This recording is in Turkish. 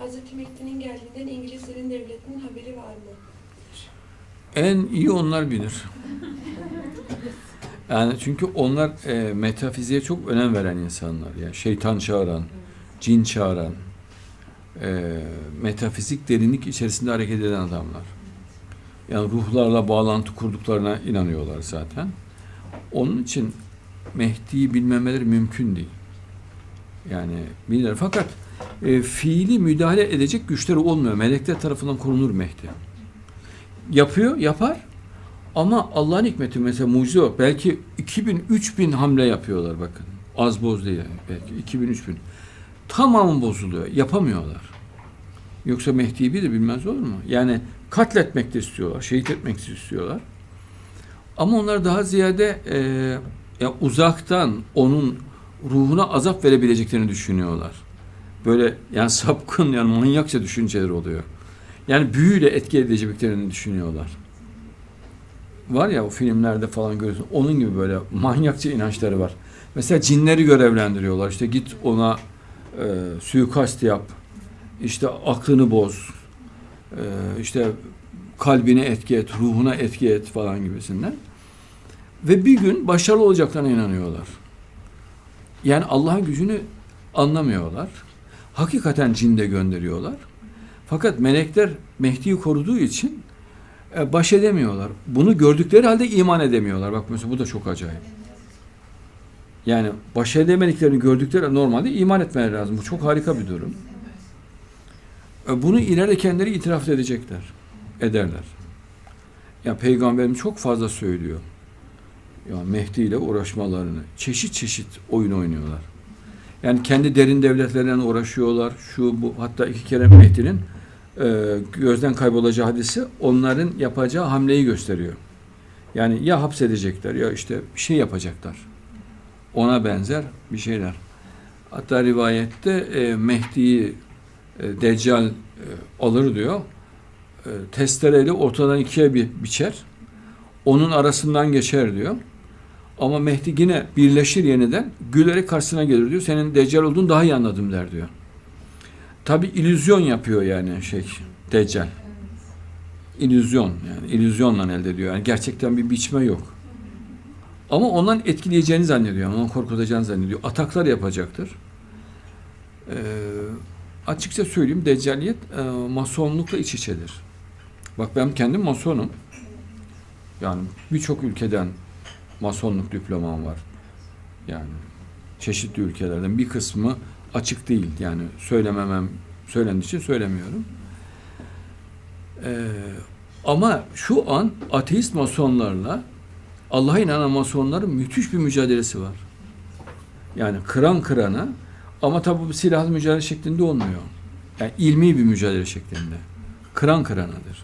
Hazreti Mehdi'nin geldiğinden İngilizlerin devletinin haberi var mı? En iyi onlar bilir. Yani çünkü onlar e, metafiziğe çok önem veren insanlar. Yani şeytan çağıran, cin çağıran, e, metafizik derinlik içerisinde hareket eden adamlar. Yani ruhlarla bağlantı kurduklarına inanıyorlar zaten. Onun için Mehdi'yi bilmemeleri mümkün değil. Yani bilirler. Fakat e, fiili müdahale edecek güçleri olmuyor. Melekler tarafından korunur Mehdi. Yapıyor, yapar. Ama Allah'ın hikmeti mesela mucize yok. Belki 2000, 3000 hamle yapıyorlar bakın. Az boz değil yani. Belki 2000, 3000. Tamamı bozuluyor. Yapamıyorlar. Yoksa Mehdi'yi bilir bilmez olur mu? Yani katletmek de istiyorlar. Şehit etmek de istiyorlar. Ama onlar daha ziyade e, ya uzaktan onun ruhuna azap verebileceklerini düşünüyorlar. Böyle yani sapkın yani manyakça düşünceler oluyor. Yani büyüyle etki edeceklerini düşünüyorlar. Var ya o filmlerde falan görüyorsun. Onun gibi böyle manyakça inançları var. Mesela cinleri görevlendiriyorlar. İşte git ona e, suikast yap. İşte aklını boz. E, işte kalbine etki et, ruhuna etki et falan gibisinden. Ve bir gün başarılı olacaklarına inanıyorlar. Yani Allah'ın gücünü anlamıyorlar. Hakikaten cin de gönderiyorlar. Fakat melekler Mehdi'yi koruduğu için e, baş edemiyorlar. Bunu gördükleri halde iman edemiyorlar. Bak mesela bu da çok acayip. Yani baş edemediklerini gördükleri normalde iman etmeleri lazım. Bu çok harika bir durum. E, Bunu ileride kendileri itiraf edecekler. Ederler. Ya peygamberim çok fazla söylüyor. Ya Mehdi ile uğraşmalarını. Çeşit çeşit oyun oynuyorlar. Yani kendi derin devletlerine uğraşıyorlar. Şu bu hatta iki kere Mehdi'nin e, gözden kaybolacağı hadisi onların yapacağı hamleyi gösteriyor. Yani ya hapsedecekler ya işte bir şey yapacaklar. Ona benzer bir şeyler. Hatta rivayette e, Mehdi'yi e, Deccal e, alır diyor. E, testereyle ortadan ikiye bir biçer. Onun arasından geçer diyor. Ama Mehdi yine birleşir yeniden. Gülerek karşısına gelir diyor. Senin Deccal olduğunu daha iyi anladım der diyor. Tabi illüzyon yapıyor yani şey Deccal. İllüzyon yani illüzyonla elde ediyor. Yani gerçekten bir biçme yok. Ama ondan etkileyeceğini zannediyor. Ondan korkutacağını zannediyor. Ataklar yapacaktır. Ee, açıkça söyleyeyim Deccaliyet e, masonlukla iç içedir. Bak ben kendim masonum. Yani birçok ülkeden masonluk diplomam var. Yani çeşitli ülkelerden bir kısmı açık değil. Yani söylememem söylendiği için söylemiyorum. Ee, ama şu an ateist masonlarla Allah'a inanan masonların müthiş bir mücadelesi var. Yani kıran kırana ama tabi bu silahlı mücadele şeklinde olmuyor. Yani ilmi bir mücadele şeklinde. Kıran kıranadır.